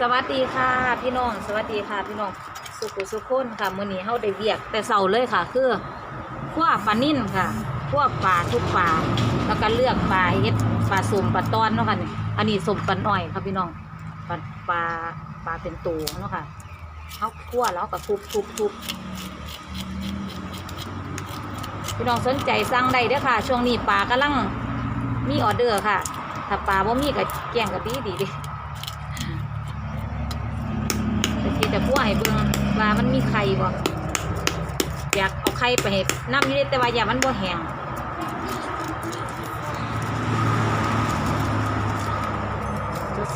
สวัสดีค่ะพี่น้อง สวัสดีค่ะพี่น้องสุขุสุขคนค่ะมื้อนี้เฮาได้เวียกแต่เช้าเลยค่ะ คือคั่วปลานิ่นค่ะคั่วปลาทุกปลาแล้วก็เลือกปลาเฮ็ดปลาสุ่มปลาตอนเนาะค่ะนี่อันนี้สุ่มปลาหน่อยค่ะพี่น้องปลาปลาปลาเป็นตัวเนาะค่ะเฮาคั่วแล้วก็ทุบทุบทุบพี่น้องสนใจสั่งได้เด้อค่ะ ช่วงนี้ปลากำลังมีออเดอร์ค่ะ ถ้าปลาบ่มีก็แกงก็ดีดีเดิ แต่ที่ จะพูดให้เบิ่งว่ามันมีไข่บ่อยากเอาไข่ไปให้น้ำอยู่เด้แต่ว่าอย่ามันบ่แห้ง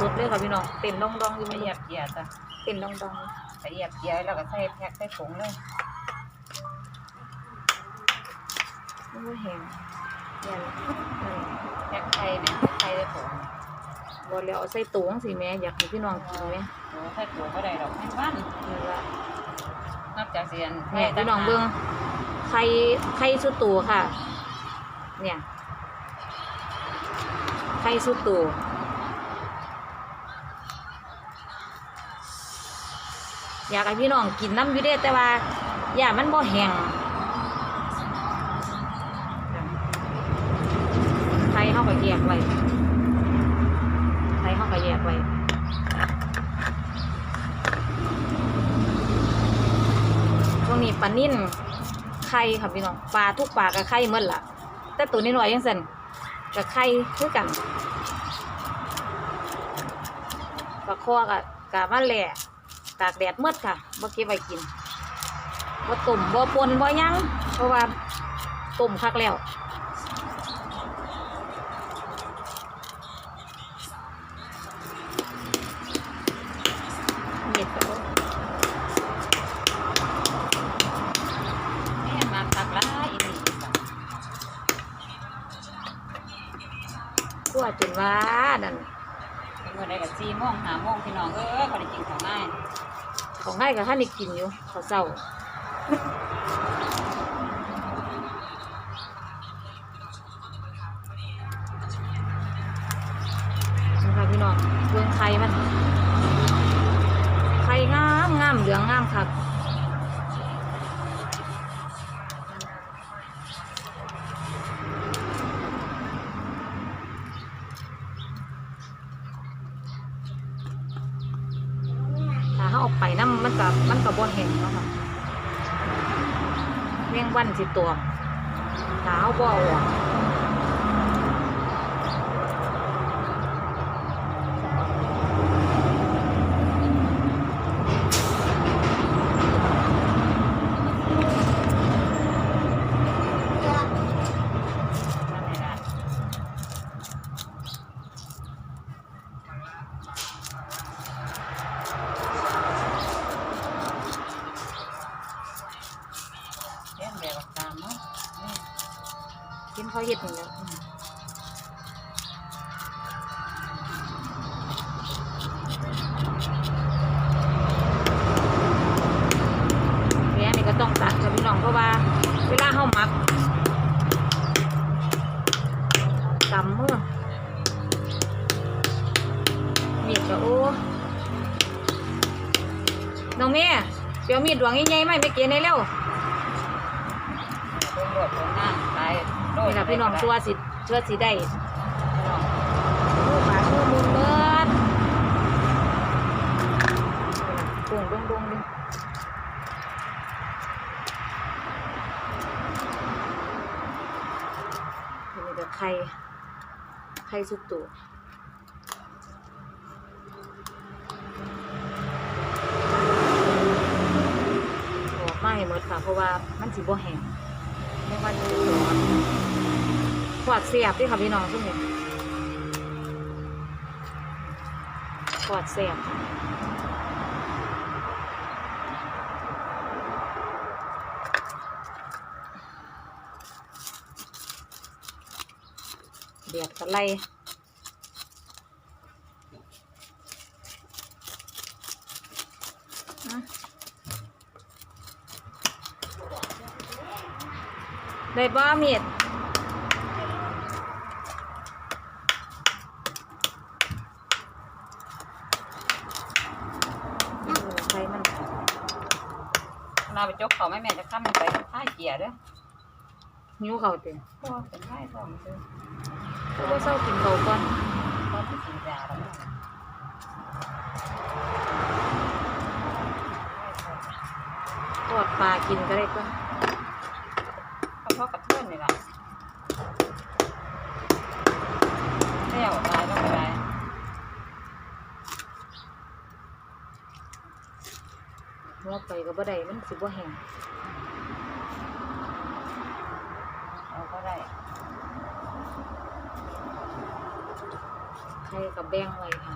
สดๆเลยค่ะพี่น้องเต้นดองๆอยู่ไปไม่เหเหยียียยบบเหยียบจ้ะเต้นดองไปเหยียบเหยียบแล้วก็ใส่แพ็คใส่ถุงเลยๆมันบ่แห้งอย่าเลยแพ็คไข่เนี่ยไข่ใส่ถุง บ่แล้วเอาใส่ตู้จังซี่แหม่อยากให้พี่น้องกินแหมโอ้ใส่ถุงก็ได้ดอกไม่วันนี่ละนอกจากเสียนเนี่ยพี่น้องเบิ่งไข่ไข่สุดตัวค่ะ เนี่ยไข่สุดตัวอยากให้พี่น้องกินน้ำอยู่เด้แต่ว่าอย่ามันบ่แห้งไข่เขาก็แยกไว้ไข่เขาก็แยกไว้ ช่วงนี้ ปลานิ่นไข่ค่ะพี่น้องปลาทุกปลากับไข่เมื่อละแต่ตัวนี้หน่อยยังสั่นกับไข่คือกันปลาคอกับกามาแหล่ตากแดดเมื่อค่ะเมื่อกี้ไปกินบ่ตุ่มบ่ปนบ่ายังเพราะว่าตุ่มคักแล้วเม็ดก็บ่ แม่มาตักละอีนี่ คั่ว จนว่านั่นเป็นวันใดกับสี่โมงห้าโมงพี่น้องเอ้ยพอได้กินข้าวง่ายของให้กับท่านได้กินอยู่ข้าวเจ้านี่ค่ะพี่น้องเบื้องไข่มันไข่งามงามเหลืองงามครับถ้าเขาเออกไปน้ำมันกับมันกับบนแห้งเนาะค่ะแมงวัน สิตัวหนาวบ่ออก นั่นแหละ เล่นแบบตามเนาะกินเขาเห็ดนี่แหล้วแม่นี่ก็ต้องตัดกับพี่น้องเพราะว่า เวลาเข้ามักกำเมื่อมีดก็โอ้น้องเมย์เปียวมีดดวงใหญ่ๆไหมไม่เก๋ในเร็ว เบิ่งโลดเบิ่งน้ำไปโลดนี่ล่ะพี่น้องตัวสิตัวสิได้พี่น้องโอ้ปลาทูมุนเบิดโป่งดงดงๆดิอันนี้ก็ไข่ไข่สุกตัวออกมาให้หมดค่ะ เพราะว่ามันสิบ่แห้ง ไม่ว่าจะร้อนขวดเสียบที่ค่ะพี่น้องทุกคนขวดเสียบเดือดกะไล ได้บ่มีดใส่มันเราไปจกเขาไม่แม่จะข้ามไปข้าเกียร์ด้วยนิ้วเขาเต็มบ่เป็นไข้สองตัวอกูวเศร้ากินเขาก่อนก็ไปกินยาแล้วทอดปลากินก็ได้ก็ พราะกระเทือนนี่แหละเที่ยวตายแล้วก็ได้หัวไปก็บ่ได้มันสิบ่แห้งเราก็ได้ใครกับแบงไว้ค่ะ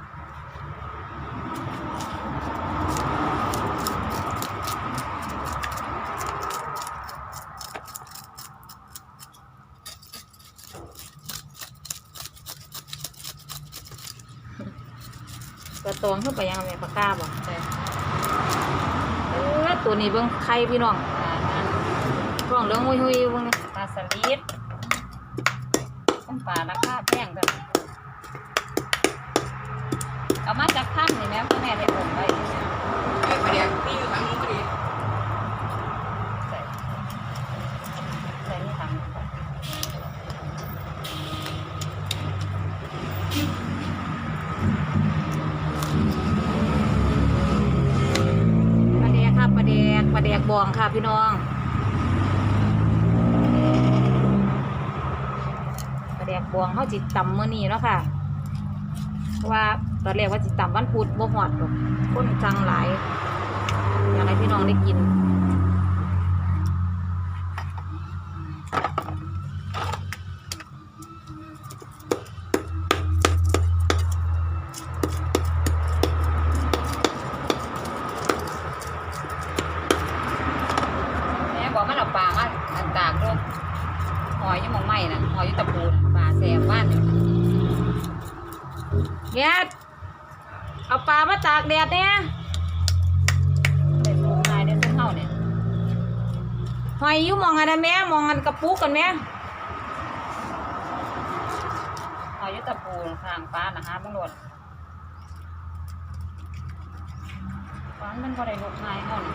กระตองขึ้นไปยังแม่ปากกาบ่แต่เออตัวนี้เบิ้งไข่พี่น้องกล่องเรื่องหุยหุยเบิ่งนี่ปลาสลิดต้มปลาราคาแพงกันเอามาจากถ้ำนี่แม่พ่อแม่ได้ผมไปเนี่ยไอ้เปียกนี่อยู่ บองค่ะพี่น้องปลาแดกบองเขาจิตตำมื้อนี้เนาะค่ะเพราะว่าตอนแรกว่าจิตตำวันพุธบ่หอดดอกคนจังหลายอยากให้พี่น้องได้กิน แยดเอาปลามาตากแดดเนี่ยได้ปลูกนายได้ซึ่งเฮาเนี่ยหอยอยู่หมองอะไรแม่มองอันกระปุกกันแม่หอยอยี่ตะปูทางปลานะฮะมึงโดดปลามันก็ได้ลูกนายเฮานี่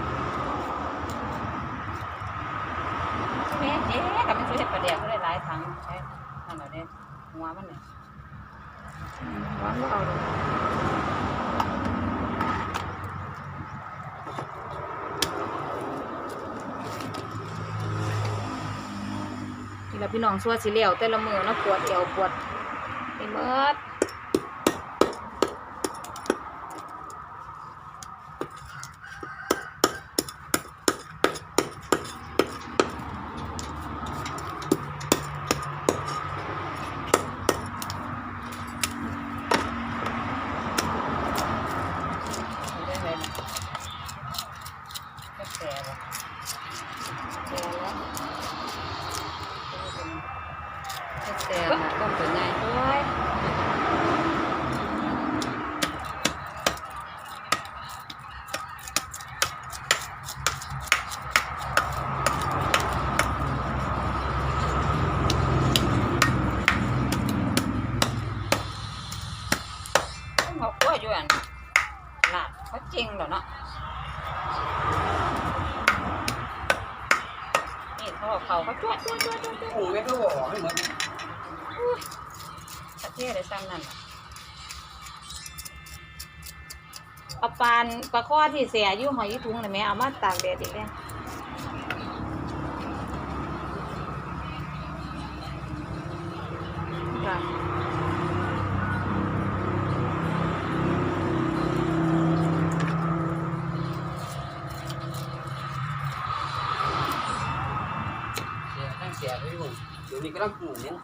แม่เจ๊กับมันช่วยเห็ดปลาแดกก็ได้หลายถังใช่นั่นแหละเด้หัวมันเนี่ย หวานบ่เอาดอกนี่ละพี่น้องสัวสิเหลียวแต่ละมือเนาะปวดเอวปวดไปเมิดเดี๋ยวแล้ว แต่มาต้มเป็นไง โอ้ย เขาก็อยู่อันหลาดเขาจริงเหรอเนาะนี่เขาบอกเขาเขาจ้วดจ้ว ดจ้วดจ้วดจ้วดโอ้โหแม่เหมือนประเทศอะไรซ้ำนั่นน่ะเอาปานปลาข้อที่เสียอยู่หอยอยู่ถุงเลยแม่เอามาตากแดดอีกแล้ว เสียไปอยู่เดี๋ยวนี้ก็ต้องปลูกเนี่ย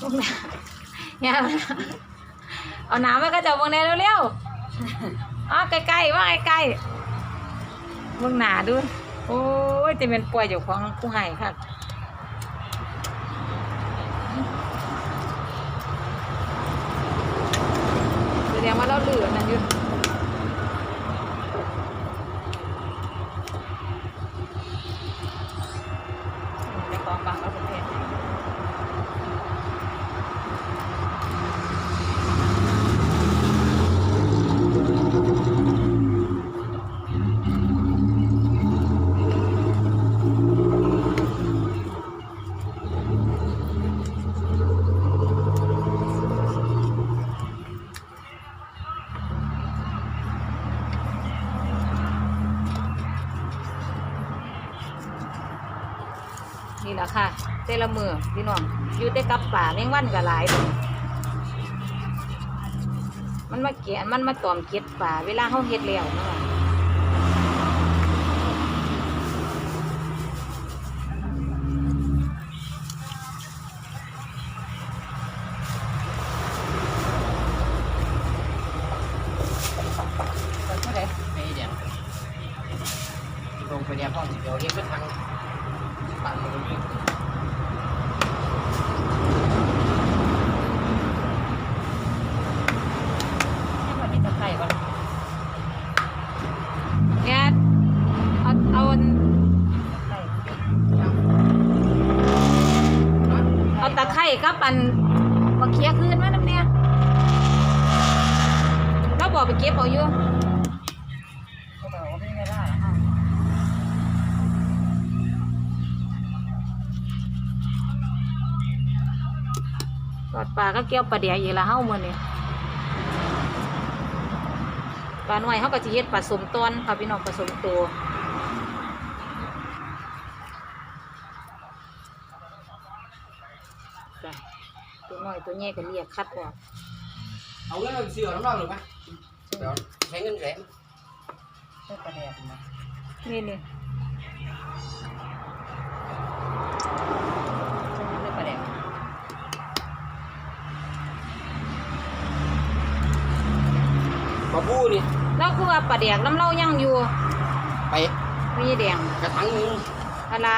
ลูกหนาเนี่ยเอาน้ำไว้ก็จะวงในเร็วๆอ๋อใกล้ๆว่าใกล้ๆเบิ่งหนาดูโอ้ยจะเป็นป่วยอยู่ของผู้ให้ค่ะแสดงว่าเราเหลือนั่นอยู่ ล่ะค่ะแต่ละมือพี่น้องอยู่ได้กับป่าแมงวันก็หลายมันมาเกียนมันมาตอมเก็ดป่าเวลาเขาเฮ็ดแล้วเนาะคนเท่าไหร่ ไม่เดี๋ยวลงไปเดียวพ่อเดี๋ยวเรียกไปทางปั่นมันนี่ ให้คนนี้ตะไคร้ก่อน แอดเอาเอาอั น เอาตะไคร้กับอันมาเคลียคืนมาน้ำเนี่ยเราบอกไปเก็บเอาอยู่ก็บอกว่าไม่ได้ล่ะปลาก็เกี่ยวปลาเดียอีกละเฮ้ามือนี่ปลาหน่อยเขาก็จะเฮ็ดผสมต้นค่ะพี่น้องผสมตัว ตัวน้อยตัวใหญ่ก็เรียกคัดออก เอาเงินไปซื้อน้ำร้อนหรือไหมเดี๋ยวใช้เงินแสนเพื่อประเดี๋ยวนะนี่นี่เพื่อประเดี๋ยวมาพูนี่เราคือว่าปลาแดกน้ำเล่ายังอยู่ไปมีแดงกระถางหนึงอะละ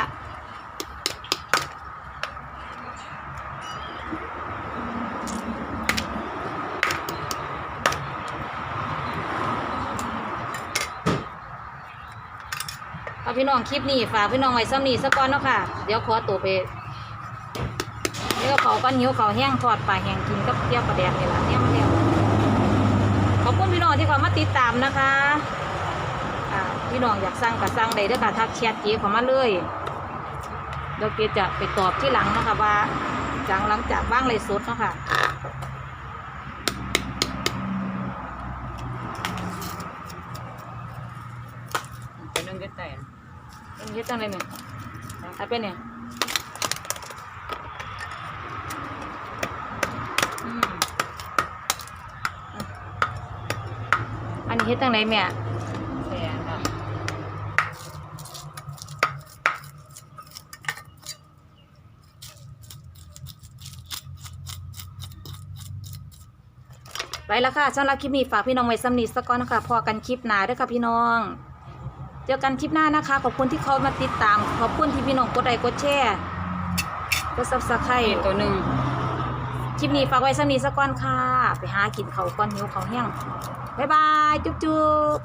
เอาพี่น้องคลิปนี้ฝากพี่น้องไว้ซ้ำนี้สักก่อนเนาะค่ะ เดี๋ยวขอตัวไปเดี๋ยวเขาก็หิวเขาแห้งทอดปลาแห้งกินกับเกี๊ยวปลาแดกนี่แหละเนี่ยมันแล้วขอบคุณพี่น้องที่เขามาติดตามนะคะอ่าพี่น้องอยากสั่งก็สั่งได้เด้อค่ะทักแชทเจ๊เขามาเลยเดี๋ยวเกดจะไปตอบที่หลังนะคะว่าจังหลังจากบ้างเลยสดเนาะค่ะ เป็นเรื่องเด็ดแต่ เฮ็ดจังเลยเนี่ยถ้าเป็นเนี่ยอันนี้เฮ็ดจังไรแม่แสนค่ะไปแล้วค่ะสำหรับคลิปนี้ฝากพี่น้องไว้ซ้ำนี้สักก่อนนะคะพอกันคลิปหนาด้วยค่ะพี่น้อง เจอกันคลิปหน้านะคะ ขอบคุณที่เขามาติดตาม ขอบคุณที่พี่น้องกดไลค์กดแชร์กดซับสไครไข่ต์ตัวหนึ่งคลิปนี้ฝากไว้ซ้ำนี้สักก่อนค่ะ ไปหากินเขาวก่อนหิวเขาวแห้งบ๊ายบาย จุ๊บจุ๊บ